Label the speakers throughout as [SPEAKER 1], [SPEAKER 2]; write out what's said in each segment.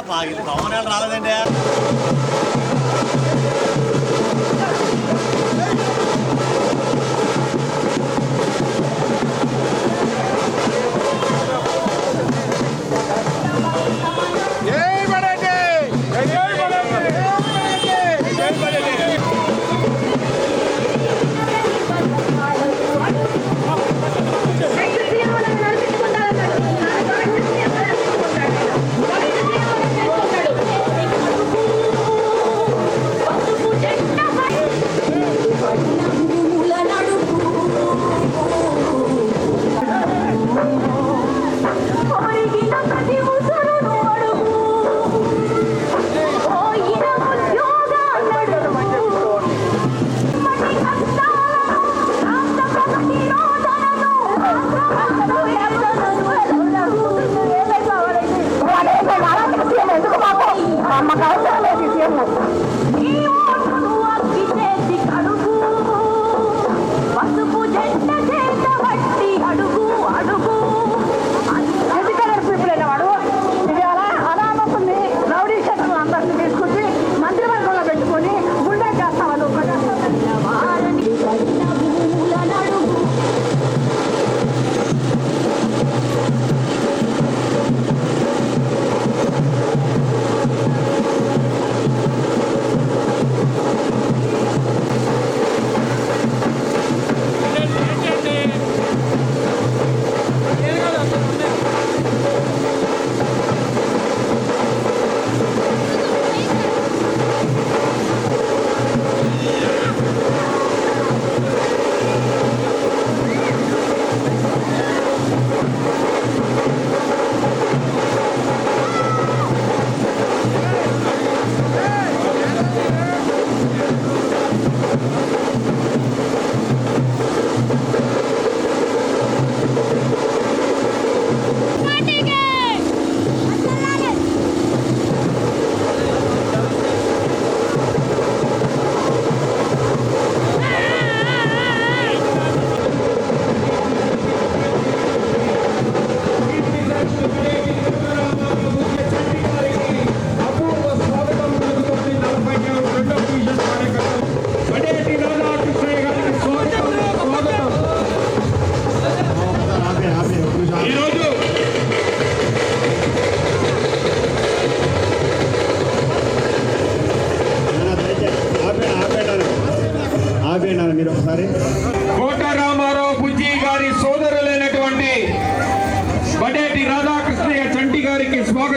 [SPEAKER 1] పాగిలి పవన్ రాలేదండి.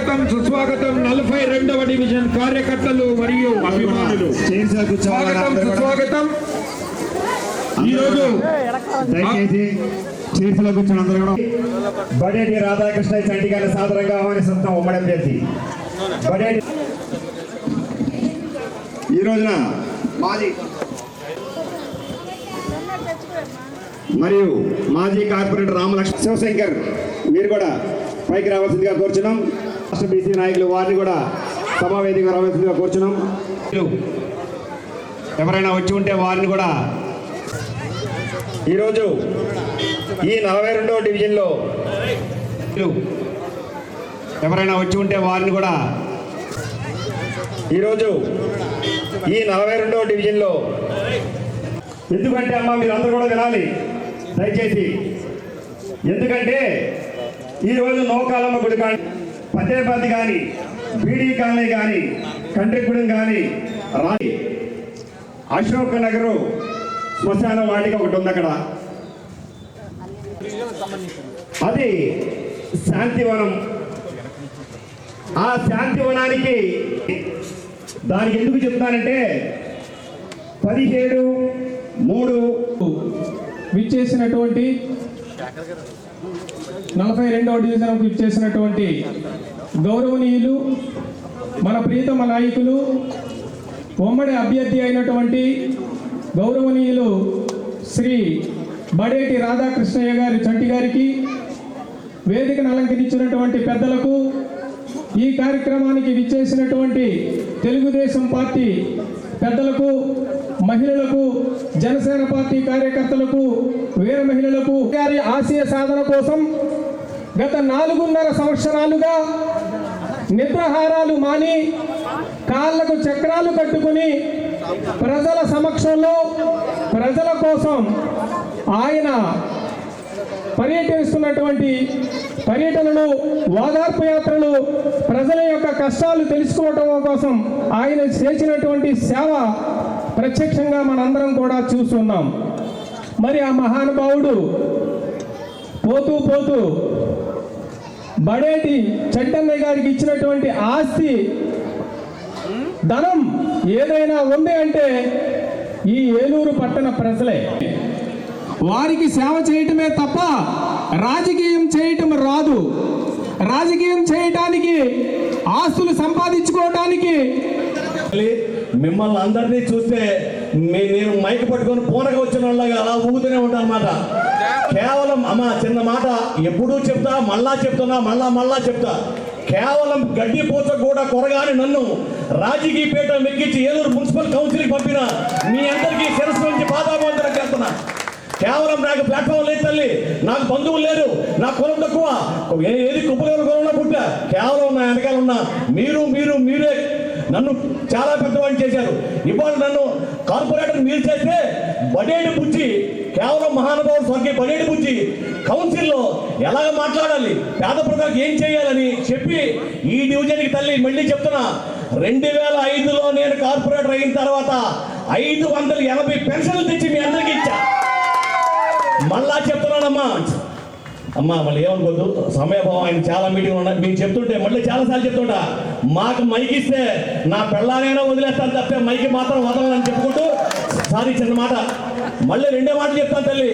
[SPEAKER 2] స్వాగతం సుస్వాగతం నలభై రెండవ డివిజన్ కార్యకర్తలు మరియు అభిమానులు. స్వాగతం సుస్వాగతం. ఈరోజు
[SPEAKER 3] దయచేసి చైర్స్లో కూర్చొని అందరూ కూడా. బడేటి రాధాకృష్ణ చంటి గారిని సాదరంగా ఆహ్వానిస్తున్నాం ఉమ్మడి అభ్యర్థి. బడేటి ఈ రోజున మాజీ మరియు మాజీ కార్పొరేటర్ రామలక్ష్మ శివశంకర్ మీరు కూడా పైకి రావాల్సిందిగా కోరుచున్నాం. రాష్ట్ర బీసీ నాయకులు వారిని కూడా సమావేదిగా రావాల్సిందిగా కూర్చున్నాం. ఎవరైనా వచ్చి ఉంటే వారిని కూడా ఈరోజు ఈ నలభై రెండవ డివిజన్లో ఎవరైనా వచ్చి ఉంటే వారిని కూడా ఈరోజు ఈ నలభై రెండవ డివిజన్లో ఎందుకంటే అమ్మ మీరు అందరూ కూడా వినాలి. దయచేసి ఎందుకంటే ఈరోజు నౌకాలమ్మ గుడి కానీ పతేపతి కానీ బీడీ కాలనీ కానీ కంట్రిగూడెం కానీ రాణి. అశోక్ నగరు శ్మశాన వాటిక ఒకటి ఉంది అక్కడ. అది శాంతివనం. ఆ శాంతివనానికి దానికి ఎందుకు చెప్తానంటే పదిహేడు మూడు
[SPEAKER 4] విచ్చేసినటువంటి నలభై రెండవ డివిజన్ విచ్చేసినటువంటి గౌరవనీయులు మన ప్రీతమ నాయకులు ఉమ్మడి అభ్యర్థి అయినటువంటి గౌరవనీయులు శ్రీ బడేటి రాధాకృష్ణయ్య గారి చంటి గారికి వేదికను అలంకరించినటువంటి పెద్దలకు ఈ కార్యక్రమానికి విచ్చేసినటువంటి తెలుగుదేశం పార్టీ పెద్దలకు మహిళలకు జనసేన పార్టీ కార్యకర్తలకు వీర మహిళలకు గారి ఆశయ సాధన కోసం గత నాలుగున్నర సంవత్సరాలుగా నిద్రహారాలు మాని కాళ్ళకు చక్రాలు కట్టుకుని ప్రజల సమక్షంలో ప్రజల కోసం ఆయన పర్యటిస్తున్నటువంటి పర్యటనలు ఓదార్పు యాత్రలు ప్రజల యొక్క కష్టాలు తెలుసుకోవటం కోసం ఆయన చేసినటువంటి సేవ ప్రత్యక్షంగా మనందరం కూడా చూస్తున్నాం. మరి ఆ మహానుభావుడు పోతూ పోతూ బడేటి చట్టన్నయ్య గారికి ఇచ్చినటువంటి ఆస్తి ధనం ఏదైనా ఉంది అంటే ఈ ఏలూరు పట్టణ ప్రజలే. వారికి సేవ చేయటమే తప్ప రాజకీయం చేయటం రాదు. రాజకీయం చేయటానికి ఆస్తులు సంపాదించుకోవటానికి
[SPEAKER 5] మిమ్మల్ని అందరినీ చూస్తే నేను మైక్ పట్టుకొని పూనక వచ్చిన వాళ్ళగా అలా ఊగుతూనే ఉంటానమాట కేవలం అమ్మ చిన్న మాట. ఎప్పుడూ చెప్తా మళ్ళా చెప్తున్నా మళ్ళా మళ్ళా చెప్తా. కేవలం గడ్డి పూత కూడా కొరగాని నన్ను రాజకీయ పేట మెక్కించి ఏలూరు మున్సిపల్ కౌన్సిల్కి పంపిన. మీ అందరికీ శిరస్సు నుంచి పాదాబంధన చేస్తున్నా. కేవలం నాకు ప్లాట్ఫామ్ లేదు తల్లి. నాకు బంధువులు లేరు. నా కులం తక్కువ. ఏది కుప్పలేరు కులంలో పుట్టా? కేవలం నా వెనకాల ఉన్న. మీరు మీరు మీరే నన్ను చాలా పెద్దవాడిని చేశారు. ఇవాళ నన్ను కార్పొరేటర్ మీరు చేస్తే బడేటి బుజ్జి కేవలం మహానుభావుడు స్వర్గీయ బడేటి బుజ్జి కౌన్సిల్లో ఎలాగ మాట్లాడాలి పేద ప్రజలకు ఏం చేయాలని చెప్పి ఈ డివిజన్కి తల్లి మళ్ళీ చెప్తున్నా. రెండు వేల ఐదులో నేను కార్పొరేటర్ అయిన తర్వాత ఐదు వందల ఎనభై పెన్షన్లు తెచ్చి మీ అందరికీ ఇచ్చా. మళ్ళా చెప్తున్నానమ్మా. అమ్మా మళ్ళీ ఏమనుకోద్దు? సమయభావం ఆయన చాలా మీటింగ్ ఉన్నాయి మీకు చెప్తుంటే మళ్ళీ చాలాసార్లు చెప్తుంటా. మాకు మైక్ ఇస్తే నా పెళ్ళానైనా వదిలేస్తాను తప్పే మైకి మాత్రం వదలని చెప్పుకుంటూ సారీ చిన్న మాట. మళ్ళీ రెండే మాటలు చెప్తాను తల్లి.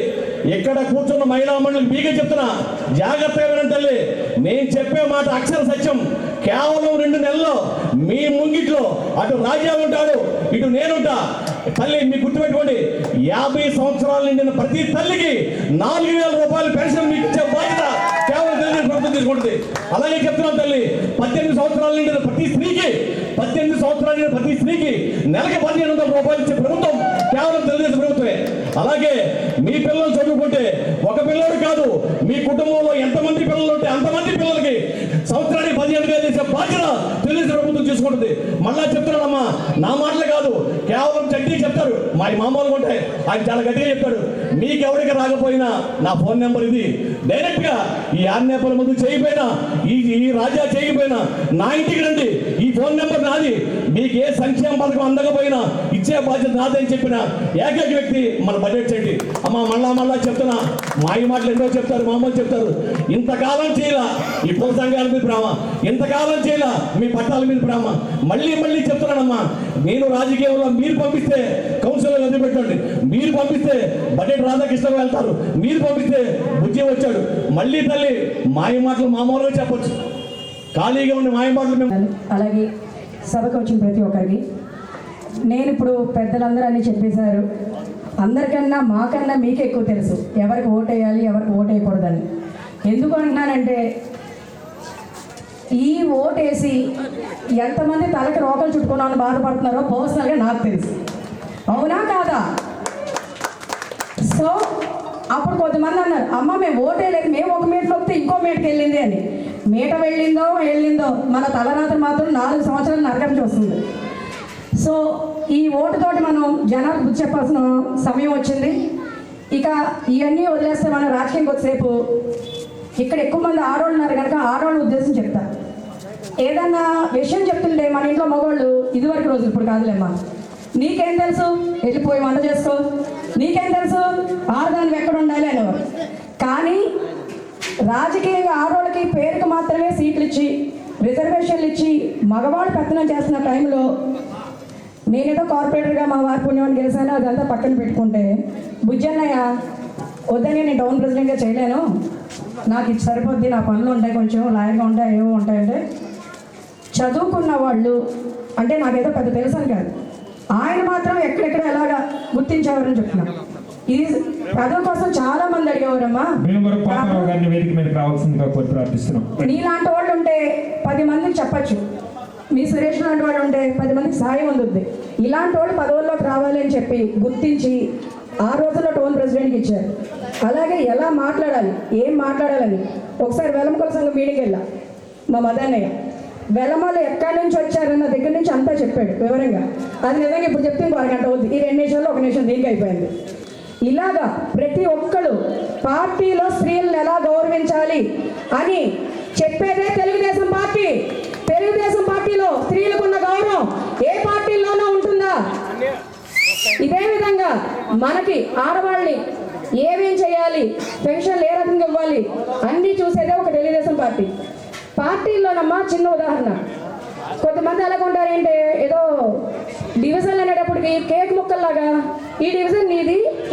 [SPEAKER 5] ఇక్కడ కూర్చున్న మహిళా మండలి మీకే చెప్తున్నా. జాగ్రత్తగా ఏమైనా తల్లి. నేను చెప్పే మాట అక్షర సత్యం. కేవలం రెండు నెలల్లో మీ ముంగిట్లో అటు రాజా ఉంటాడు ఇటు నేనుంటా. తల్లి మీ గుర్తుపెట్టుకోండి యాభై సంవత్సరాలు నిండిన ప్రతి తల్లికి నాలుగు వేల రూపాయలు పెన్షన్ మీకు ఇచ్చే బాధ్యత కేవలం తల్లి ప్రభుత్వం తీసుకుంటుంది. అలాగే చెప్తున్నాం తల్లి పద్దెనిమిది సంవత్సరాలు నిండిన ప్రతి స్త్రీకి పద్దెనిమిది సంవత్సరాలు నిండిన ప్రతి స్త్రీకి నెలకి పదిహేను వందల రూపాయలు ఇచ్చే ప్రభుత్వం కేవలం తెలుగుదేశం ప్రభుత్వమే. అలాగే మీ పిల్లలు చదువుకుంటే ఒక పిల్లడు కాదు మీ కుటుంబంలో ఎంతమంది పిల్లలు ఉంటే అంతమంది పిల్లలకి సంవత్సరానికి పదిహేను వేలు చేసే బాధ్యత తెలుగుదేశం ప్రభుత్వం తీసుకుంటుంది. మళ్ళా చెప్తున్నానమ్మా నా మాటలు కాదు కేవలం చట్నీ చెప్తారు. మా మామూలు ఉంటాయి ఆయన చాలా గట్టిగా చెప్తాడు. మీకు ఎవరికి రాకపోయినా నా ఫోన్ నెంబర్ ఇది. డైరెక్ట్గా ఈ ఆన్నేపల ముందు చేయకపోయినా ఈ ఈ రాజా చేయకపోయినా నా ఇంటికి రండి. ఈ ఫోన్ నెంబర్ నాది. మీకు ఏ సంక్షేమ పథకం అందకపోయినా ఇచ్చే బాధ్యత నాదని చెప్పిన ఏకైక వ్యక్తి మన బడ్జెట్ చేయండి అమ్మ మళ్ళా మళ్ళా చెప్తున్నా. మాయ మాటలు ఎన్నో చెప్తారు మామూలు చెప్తారు. ఇంతకాలం చేయాల ఈ పొల సంఘాల మీద ప్రేమ ఇంతకాలం చేయాల మీ పట్టాల మీద ప్రేమ మళ్ళీ మళ్ళీ చెప్తున్నానమ్మా. నేను రాజకీయంలో మీరు పంపిస్తే కౌన్సిల్ వదిలి పెట్టండి. మీరు పంపిస్తే బడ్జెట్ రాధాకృష్ణ వెళ్తారు. మీరు పంపిస్తే బుజ్జి వచ్చాడు. మళ్ళీ తల్లి మాయ మాటలు మామూలుగా చెప్పొచ్చు. ఖాళీగా ఉండి మాయ మాటలు మేము
[SPEAKER 6] అలాగే సభకు వచ్చిన ప్రతి ఒక్కరికి నేను ఇప్పుడు పెద్దలందరూ అన్నీ చెప్పేశారు. అందరికన్నా మాకన్నా మీకే ఎక్కువ తెలుసు. ఎవరికి ఓటేయాలి ఎవరికి ఓటేయకూడదని ఎందుకు అంటున్నానంటే ఈ ఓటేసి ఎంతమంది తలకి రోకలు చుట్టుకున్నాను బాధపడుతున్నారో పర్సనల్గా నాకు తెలుసు. అవునా కాదా? సో అప్పుడు కొంతమంది అన్నారు అమ్మ మేము ఓటేయలేదు మేము ఒక మీటలో వస్తే ఇంకో మీటకి వెళ్ళింది అని. మీట వెళ్ళిందో వెళ్ళిందో మన తలరాత్రి మాత్రం నాలుగు సంవత్సరాలు నరకం చూస్తుంది. సో ఈ ఓటుతోటి మనం జనాలకు బుద్ధి చెప్పాల్సిన సమయం వచ్చింది. ఇక ఇవన్నీ వదిలేస్తే మనం రాజకీయం కొద్దిసేపు ఇక్కడ ఎక్కువ మంది ఆడవాళ్ళు ఉన్నారు కనుక ఆడవాళ్ళ ఉద్దేశం చెప్తా. ఏదన్నా విషయం చెప్తుంటే మన ఇంట్లో మగవాళ్ళు ఇదివరకు రోజులు ఇప్పుడు కాదులేమ్మా. నీకేం తెలుసు? వెళ్ళిపోయి వంట చేసుకో. నీకేం తెలుసు? ఆడదానికి ఎక్కడ ఉండాలి అనేవారు. కానీ రాజకీయంగా ఆడవాళ్ళకి పేరుకు మాత్రమే సీట్లు ఇచ్చి రిజర్వేషన్లు ఇచ్చి మగవాళ్ళు పెత్తనం చేస్తున్న టైంలో నేనేదో కార్పొరేటర్గా మా వారి పుణ్యమని గెలిచాను అదంతా పక్కన పెట్టుకుంటే బుజ్జన్నయ్య వద్దని నేను టౌన్ ప్రెసిడెంట్గా చేయలేను. నాకు ఇది సరిపోద్ది నా పనులు ఉంటాయి కొంచెం లాయర్గా ఉంటాయి ఏవో ఉంటాయంటే చదువుకున్న వాళ్ళు అంటే నాకేదో పెద్ద తెలుసని కాదు. ఆయన మాత్రం ఎక్కడెక్కడ ఎలాగా గుర్తించేవారని చెప్తున్నాను ఇది చదువు కోసం చాలా మంది అడిగేవారమ్మా నీలాంటి వాళ్ళు ఉంటే పది మందికి చెప్పచ్చు. మీ సురేష్ లాంటి వాళ్ళు ఉంటే పది మందికి సాయం అందుద్ది. ఇలాంటి వాళ్ళు పదవుల్లోకి రావాలి అని చెప్పి గుర్తించి ఆ రోజుల్లో టోన్ ప్రెసిడెంట్కి ఇచ్చారు. అలాగే ఎలా మాట్లాడాలి ఏం మాట్లాడాలని ఒకసారి వెలంకొల సంఘం మీటింగ్ వెళ్ళా. మా మదన్నయ్య వెలమలు ఎక్కడి నుంచి వచ్చారన్న దగ్గర నుంచి అంతా చెప్పాడు వివరంగా. అది నిజంగా ఇప్పుడు చెప్తే ఇంకో అరగంట అవుతుంది ఈ రెండు నిమిషాల్లో ఒక నిమిషం దీనికి అయిపోయింది. ఇలాగా ప్రతి ఒక్కరు పార్టీలో స్త్రీలను ఎలా గౌరవించాలి అని చెప్పేదే తెలుగుదేశం పార్టీ. తెలుగుదేశం పార్టీలో స్త్రీలకున్న గౌరవం ఏ పార్టీలోనూ ఉంటుందా? ఇదే విధంగా మనకి ఆడవాళ్ళని ఏమేం చేయాలి? పెన్షన్లు ఏ రకంగా ఇవ్వాలి? అన్నీ చూసేదే ఒక తెలుగుదేశం పార్టీ. పార్టీల్లోనమ్మా చిన్న ఉదాహరణ. కొంతమంది ఎలాగుంటారంటే ఏదో డివిజన్ అనేటప్పటికి కేక్ ముక్కల్లాగా ఈ డివిజన్ నీది ఈ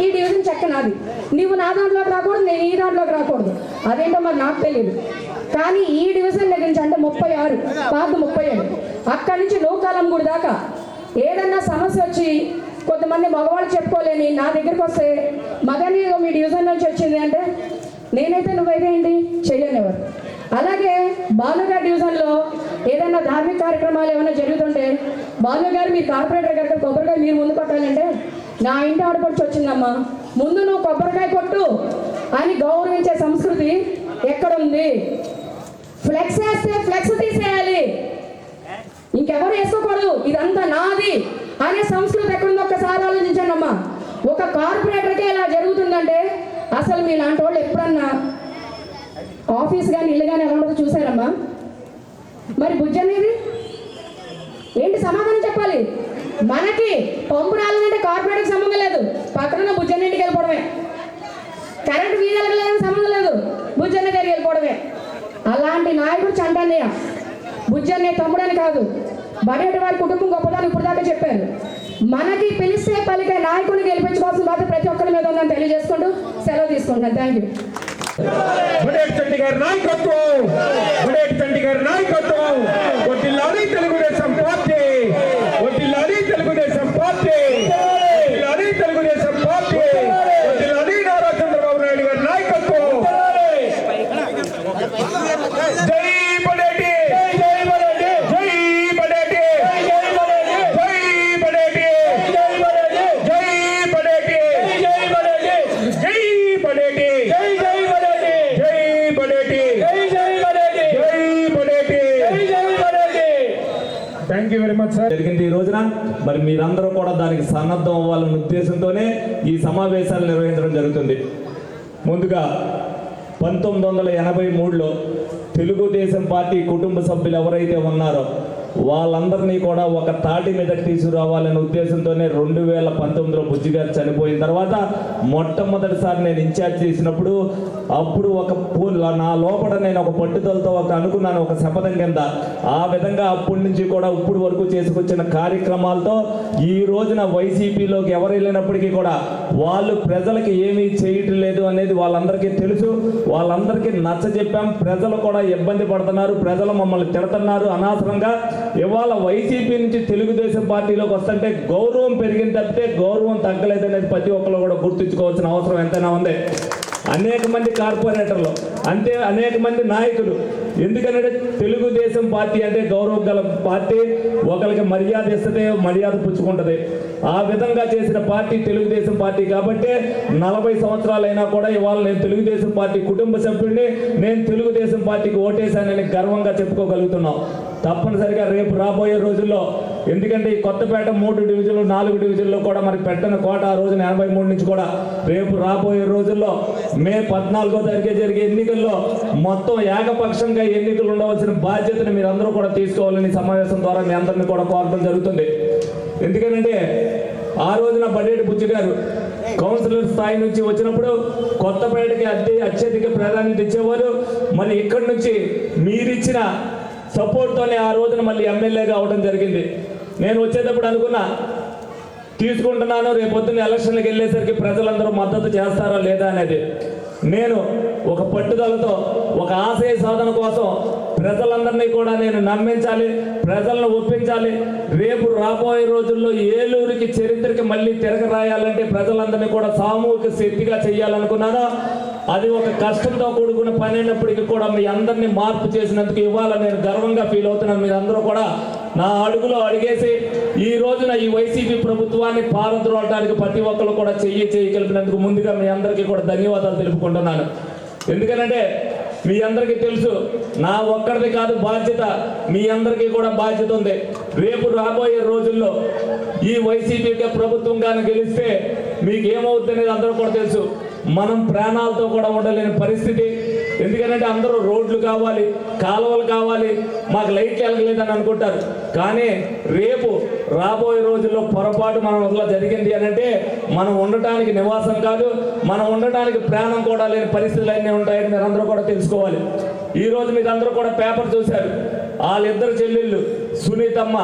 [SPEAKER 6] లెక్క నాది నువ్వు నా దాంట్లోకి రాకూడదు నేను ఈ దాంట్లోకి రాకూడదు. అదేంటో మరి నాకు తెలియదు. కానీ ఈ డివిజన్ దగ్గర నుంచి అంటే ముప్పై ఆరు పాత ముప్పై ఏడు అక్కడి నుంచి నూకాలం గుడి దాకా ఏదన్నా సమస్య వచ్చి కొంతమంది మగవాళ్ళు చెప్పుకోలేని నా దగ్గరికి వస్తే మగని మీ డివిజన్ నుంచి వచ్చింది అంటే నేనైతే నువ్వైతే ఏంటి? చెయ్యనివ్వరు అలాగే బాలుగారి డివిజన్లో ఏదైనా ధార్మిక కార్యక్రమాలు ఏమైనా జరుగుతుంటే బాలుగారు మీ కార్పొరేటర్ గారు కొబ్బరిగా మీరు ముందు కొట్టాలంటే నా ఇంటి ఆడపడుచు వచ్చిందమ్మా. ముందు నువ్వు కొబ్బరికాయ కొట్టు అని గౌరవించే సంస్కృతి ఎక్కడుంది? ఫ్లెక్స్ వేస్తే ఫ్లెక్స్ తీసేయాలి. ఇంకెవరు వేసుకోకూడదు. ఇదంతా నాది అనే సంస్కృతి ఎక్కడుందో ఒక్కసారి ఆలోచించండి అమ్మా. ఒక కార్పొరేటర్కే ఇలా జరుగుతుందంటే అసలు మీ లాంటి వాళ్ళు ఎప్పుడన్నా ఆఫీస్ కానీ ఇల్లు కానీ ఎలా చూసారమ్మా మరి బుజ్జి అనేది ఏంటి సమాధానం చెప్పాలి? మనకి పంపు రాలంటే కార్పొరేట్కి సంబంధం లేదు. పక్కన బుజ్జన్న ఇంటికి వెళ్ళిపోవడమే. కరెంట్ వీధులకు సంబంధం లేదు. బుజ్జన్న దగ్గరికి వెళ్ళిపోవడమే. అలాంటి నాయకుడు చంటన్నయ్య బుజ్జన్నయ్య తమ్ముడని కాదు. బడేటి వారి కుటుంబం గొప్పదాన్ని ఇప్పుడు దాకా చెప్పారు. మనకి పిలిస్తే పలికే నాయకుడిని గెలిపించుకోవాల్సిన బాధ్యత ప్రతి ఒక్కరి మీద ఉందని తెలియజేసుకుంటూ సెలవు తీసుకుంటున్నాను. థ్యాంక్ యూ
[SPEAKER 7] బడేటి చంటి గారి నాయకత్వం. బడేటి చంటి గారి నాయకత్వం. తెలుగుదేశం పార్టీ. సార్.
[SPEAKER 8] జరిగింది ఈ రోజున మరి మీరందరూ కూడా దానికి సన్నద్ధం అవ్వాలన్న ఉద్దేశంతోనే ఈ సమావేశాలు నిర్వహించడం జరుగుతుంది. ముందుగా పంతొమ్మిది వందల ఎనభై మూడులో తెలుగుదేశం పార్టీ కుటుంబ సభ్యులు ఎవరైతే ఉన్నారో వాళ్ళందరినీ కూడా ఒక తాటి మీదకి తీసుకురావాలనే ఉద్దేశంతోనే రెండు వేల పంతొమ్మిదిలో బుజ్జి గారు చనిపోయిన తర్వాత మొట్టమొదటిసారి నేను ఇన్ఛార్జ్ చేసినప్పుడు అప్పుడు ఒక పూ- నా లోపల నేను ఒక పట్టుదలతో ఒక అనుకున్నాను ఒక శపథం కింద. ఆ విధంగా అప్పటి నుంచి కూడా ఇప్పుడు వరకు చేసుకొచ్చిన కార్యక్రమాలతో ఈ రోజున వైసీపీలోకి ఎవరు వెళ్ళినప్పటికీ కూడా వాళ్ళు ప్రజలకి ఏమీ చేయటం లేదు అనేది వాళ్ళందరికీ తెలుసు. వాళ్ళందరికీ నచ్చ చెప్పాం ప్రజలు కూడా ఇబ్బంది పడుతున్నారు. ప్రజలు మమ్మల్ని తిడుతున్నారు అనవసరంగా. ఇవాళ వైసీపీ నుంచి తెలుగుదేశం పార్టీలోకి వస్తుంటే గౌరవం పెరిగింది తప్పితే గౌరవం తగ్గలేదు అనేది ప్రతి ఒక్కరు కూడా గుర్తుంచుకోవాల్సిన అవసరం ఎంతైనా ఉంది. అనేక మంది కార్పొరేటర్లు అంటే అనేక మంది నాయకులు. ఎందుకంటే తెలుగుదేశం పార్టీ అంటే గౌరవం గల పార్టీ ఒకరికి మర్యాద ఇస్తే మర్యాద పుచ్చుకుంటది. ఆ విధంగా చేసిన పార్టీ తెలుగుదేశం పార్టీ కాబట్టి నలభై సంవత్సరాలైనా కూడా ఇవాళ నేను తెలుగుదేశం పార్టీ కుటుంబ సభ్యుడిని నేను తెలుగుదేశం పార్టీకి ఓటేశానని గర్వంగా చెప్పుకోగలుగుతున్నాం. తప్పనిసరిగా రేపు రాబోయే రోజుల్లో ఎందుకంటే ఈ కొత్తపేట మూడు డివిజన్లు నాలుగు డివిజన్లు కూడా మరి పెట్టిన కోట ఆ రోజున ఎనభై మూడు నుంచి కూడా రేపు రాబోయే రోజుల్లో మే పద్నాలుగో తారీఖు జరిగే ఎన్నికల్లో మొత్తం ఏకపక్షంగా ఎన్నికలు ఉండవలసిన బాధ్యతను మీరు అందరూ కూడా తీసుకోవాలని సమావేశం ద్వారా మీ అందరినీ కూడా కోరడం జరుగుతుంది. ఎందుకంటే ఆ రోజున బడేటి బుజ్జి గారు కౌన్సిలర్ స్థాయి నుంచి వచ్చినప్పుడు కొత్తపేటకి అత్య అత్యధిక ప్రాధాన్యత ఇచ్చేవారు. మరి ఇక్కడి నుంచి మీరిచ్చిన సపోర్ట్తోనే ఆ రోజున మళ్ళీ ఎమ్మెల్యేగా అవడం జరిగింది. నేను వచ్చేటప్పుడు అనుకున్నా తీసుకుంటున్నాను రేపు పొద్దున్న ఎలక్షన్లకు వెళ్ళేసరికి ప్రజలందరూ మద్దతు చేస్తారా లేదా? అనేది. నేను ఒక పట్టుదలతో ఒక ఆశయ సాధన కోసం ప్రజలందరినీ కూడా నేను నమ్మించాలి ప్రజలను ఒప్పించాలి. రేపు రాబోయే రోజుల్లో ఏలూరుకి చరిత్రకి మళ్ళీ తిరగ రాయాలంటే ప్రజలందరినీ కూడా సామూహిక శక్తిగా చేయాలనుకున్నాను అది ఒక కష్టంతో కూడుకున్న పని అయినప్పటికీ కూడా మీ అందరినీ మార్పు చేసినందుకు ఇవ్వాలని నేను గర్వంగా ఫీల్ అవుతున్నాను. మీరందరూ కూడా నా అడుగులో అడిగేసి ఈ రోజున ఈ వైసీపీ ప్రభుత్వాన్ని పారద్రోలడానికి ప్రతి ఒక్కరు కూడా చెయ్యి చేయగలిపినందుకు ముందుగా మీ అందరికీ కూడా ధన్యవాదాలు తెలుపుకుంటున్నాను. ఎందుకంటే మీ అందరికీ తెలుసు నా ఒక్కరిది కాదు బాధ్యత మీ అందరికీ కూడా బాధ్యత ఉంది. రేపు రాబోయే రోజుల్లో ఈ వైసీపీ ప్రభుత్వం కానీ గెలిస్తే మీకు ఏమవుతుంది అనేది అందరూ కూడా తెలుసు. మనం ప్రాణాలతో కూడా ఉండలేని పరిస్థితి. ఎందుకంటే అందరూ రోడ్లు కావాలి కాలువలు కావాలి మాకు లైట్లు వెళ్ళలేదని అనుకుంటారు. కానీ రేపు రాబోయే రోజుల్లో పొరపాటు మన వల్ల జరిగింది అని అంటే మనం ఉండటానికి నివాసం కాదు మనం ఉండటానికి ప్రాణం కూడా లేని పరిస్థితులు అన్నీ ఉంటాయని మీరు అందరూ కూడా తెలుసుకోవాలి. ఈరోజు మీరు అందరూ కూడా పేపర్ చూశారు. వాళ్ళిద్దరు చెల్లెళ్ళు సునీతమ్మ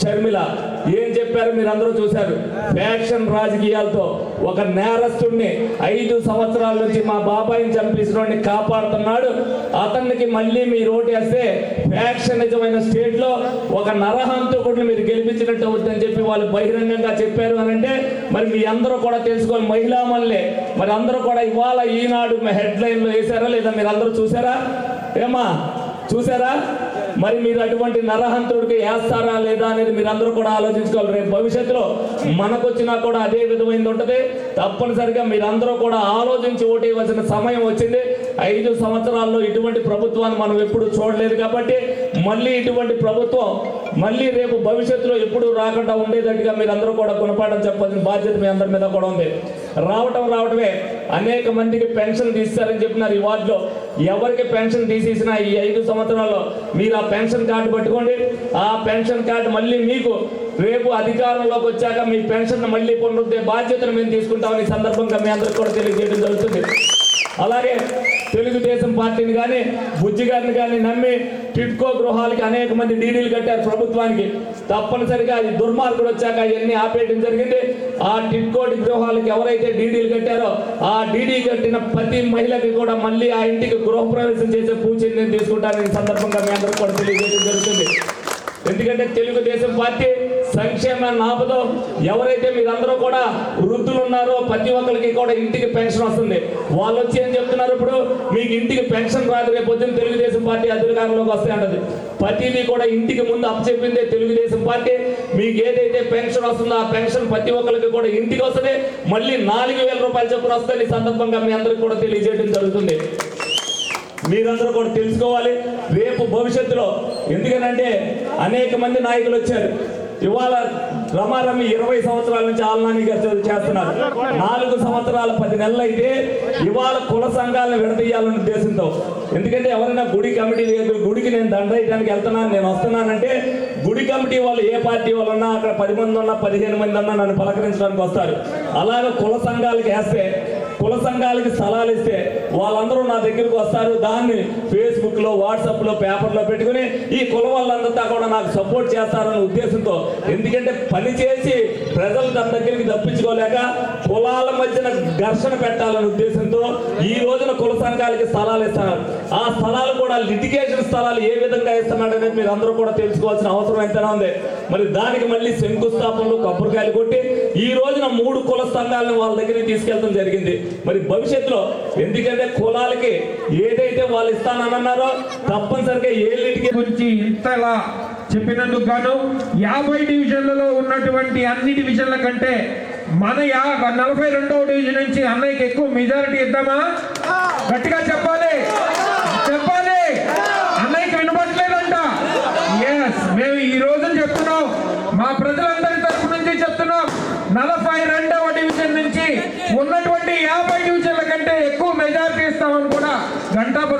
[SPEAKER 8] షర్మిల ఏం చెప్పారు మీరు అందరూ చూశారు? ఫ్యాక్షన్ రాజకీయాలతో ఒక నేరస్తుడిని ఐదు సంవత్సరాల నుంచి మా బాబాయిని చంపేసిన కాపాడుతున్నాడు. అతనికి మళ్ళీ మీరు ఓటేస్తే ఫ్యాక్షనిజమైన స్టేట్లో ఒక నరహంతకుడిని మీరు గెలిపించినట్టు అవుతుందని చెప్పి వాళ్ళు బహిరంగంగా చెప్పారు అని అంటే మరి మీ అందరూ కూడా తెలుసుకోవాలి మహిళా మళ్ళీ మరి అందరూ కూడా ఇవాళ ఈనాడు హెడ్ లైన్లో వేశారా లేదా మీరు అందరూ చూసారా ఏమా చూసారా? మరి మీరు అటువంటి నరహంతుడికి వేస్తారా లేదా అనేది మీరు అందరూ కూడా ఆలోచించుకోవాలి. రేపు భవిష్యత్తులో మనకు వచ్చినా కూడా అదే విధమైనది ఉంటుంది. తప్పనిసరిగా మీరందరూ కూడా ఆలోచించి ఓటేయవలసిన సమయం వచ్చింది. ఐదు సంవత్సరాల్లో ఇటువంటి ప్రభుత్వాన్ని మనం ఎప్పుడు చూడలేదు కాబట్టి మళ్ళీ ఇటువంటి ప్రభుత్వం మళ్ళీ రేపు భవిష్యత్తులో ఎప్పుడు రాకుండా ఉండేటట్టుగా మీరందరూ కూడా గుణపాఠం చెప్పాల్సిన బాధ్యత మీ అందరి మీద కూడా ఉంది. రావటం రావటమే. అనేక మందికి పెన్షన్ తీస్తారని చెప్పినారు ఈ వార్డులో. ఎవరికి పెన్షన్ తీసేసినా ఈ ఐదు సంవత్సరాల్లో మీరు ఆ పెన్షన్ కార్డు పట్టుకోండి. ఆ పెన్షన్ కార్డు మళ్ళీ మీకు రేపు అధికారంలోకి వచ్చాక మీ పెన్షన్ మళ్ళీ పొందుతే బాధ్యతను మేము తీసుకుంటామని ఈ సందర్భంగా మీ అందరికి కూడా తెలియజేయడం జరుగుతుంది. అలాగే తెలుగుదేశం పార్టీని కానీ బుజ్జి గారిని కానీ నమ్మి టిట్కో గృహాలకి అనేక మంది డీడీలు కట్టారు ప్రభుత్వానికి. తప్పనిసరిగా అది దుర్మార్గుడు వచ్చాక ఇవన్నీ ఆపేయడం జరిగింది. ఆ టిట్కోటి గృహాలకు ఎవరైతే డీడీలు కట్టారో ఆ డీడీ కట్టిన ప్రతి మహిళకి కూడా మళ్ళీ ఆ ఇంటికి గృహప్రవేశం చేసే పూజని నేను తీసుకుంటాను ఈ సందర్భంగా మీ అందరూ కూడా తెలియజేయడం జరుగుతుంది. ఎందుకంటే తెలుగుదేశం పార్టీ సంక్షేమ ఆపదో ఎవరైతే మీరందరూ కూడా వృద్ధులు ఉన్నారో ప్రతి ఒక్కరికి కూడా ఇంటికి పెన్షన్ వస్తుంది. వాళ్ళు వచ్చి ఏం చెప్తున్నారు ఇప్పుడు? మీకు ఇంటికి పెన్షన్ రాదు రేపు పొద్దున్న తెలుగుదేశం పార్టీ అధికారంలోకి వస్తే అంటది. ప్రతిదీ కూడా ఇంటికి ముందు అప్పచెప్పిందే తెలుగుదేశం పార్టీ. మీకు ఏదైతే పెన్షన్ వస్తుందో ఆ పెన్షన్ ప్రతి ఒక్కరికి కూడా ఇంటికి వస్తుంది. మళ్ళీ నాలుగు వేల రూపాయలు చొప్పున వస్తుంది. సందర్భంగా మీ అందరికి కూడా తెలియజేయడం జరుగుతుంది. మీరందరూ కూడా తెలుసుకోవాలి. రేపు భవిష్యత్తులో ఎందుకనంటే అనేక మంది నాయకులు వచ్చారు. ఇవాళ రమారమి ఇరవై సంవత్సరాల నుంచి ఆలనాన్ని చేస్తున్నారు. నాలుగు సంవత్సరాల పది నెలలు అయితే ఇవాళ కుల సంఘాలను విడదీయాలనే ఉద్దేశంతో. ఎందుకంటే ఎవరైనా గుడి కమిటీ లేదు గుడికి నేను దండయటానికి వెళ్తున్నాను నేను వస్తున్నానంటే గుడి కమిటీ వాళ్ళు ఏ పార్టీ వాళ్ళు ఉన్నా అక్కడ పది మంది ఉన్నా పదిహేను మంది ఉన్నా నన్ను పలకరించడానికి వస్తారు. అలాగే కుల సంఘాలకి వేస్తే కుల సంఘాలకి స్థలాలు ఇస్తే వాళ్ళందరూ నా దగ్గరికి వస్తారు. దాన్ని ఫేస్బుక్లో వాట్సాప్లో పేపర్లో పెట్టుకుని ఈ కుల వాళ్ళంతా కూడా నాకు సపోర్ట్ చేస్తారనే ఉద్దేశంతో. ఎందుకంటే పని చేసి ప్రజలు తన దగ్గరికి తప్పించుకోలేక కులాల మధ్యన ఘర్షణ పెట్టాలనే ఉద్దేశంతో ఈ రోజున కుల సంఘాలకి స్థలాలు ఇస్తున్నారు ఆ స్థలాలు కూడా లిటిగేషన్ స్థలాలు ఏ విధంగా ఇస్తున్నాడు అనేది మీరు అందరూ కూడా తెలుసుకోవాల్సిన అవసరం ఎంతైనా ఉంది. మరి దానికి మళ్ళీ శంకుస్థాపనలు కొబ్బరికాయలు కొట్టి ఈ రోజున మూడు కుల సంఘాలను వాళ్ళ దగ్గరికి తీసుకెళ్ళడం జరిగింది. మరి భవిష్యత్తులో ఎందుకంటే కులాలకి ఏదైతే వాళ్ళు ఇస్తానన్నారో తప్పనిసరిగా ఏ
[SPEAKER 4] గురించి ఇంతలా చెప్పినందుకు గాను యాభై డివిజన్లలో ఉన్నటువంటి అన్ని డివిజన్ల కంటే మన యా నలభై రెండవ డివిజన్ నుంచి అన్నయ్యకి ఎక్కువ మెజారిటీ ఇద్దామా? గట్టిగా చెప్పాలి అన్నయ్యకి వినపట్లేదంట ఎస్ మేము ఈ రోజు చెప్తున్నాం మా ప్రజలందరి తరపు నుంచి చెప్తున్నాం నలభై రెండవ డివిజన్ నుంచి ఉన్నటువంటి యాభై డివిజన్ల కంటే ఎక్కువ మెజార్టీ ఇస్తామని కూడా గంటాపురం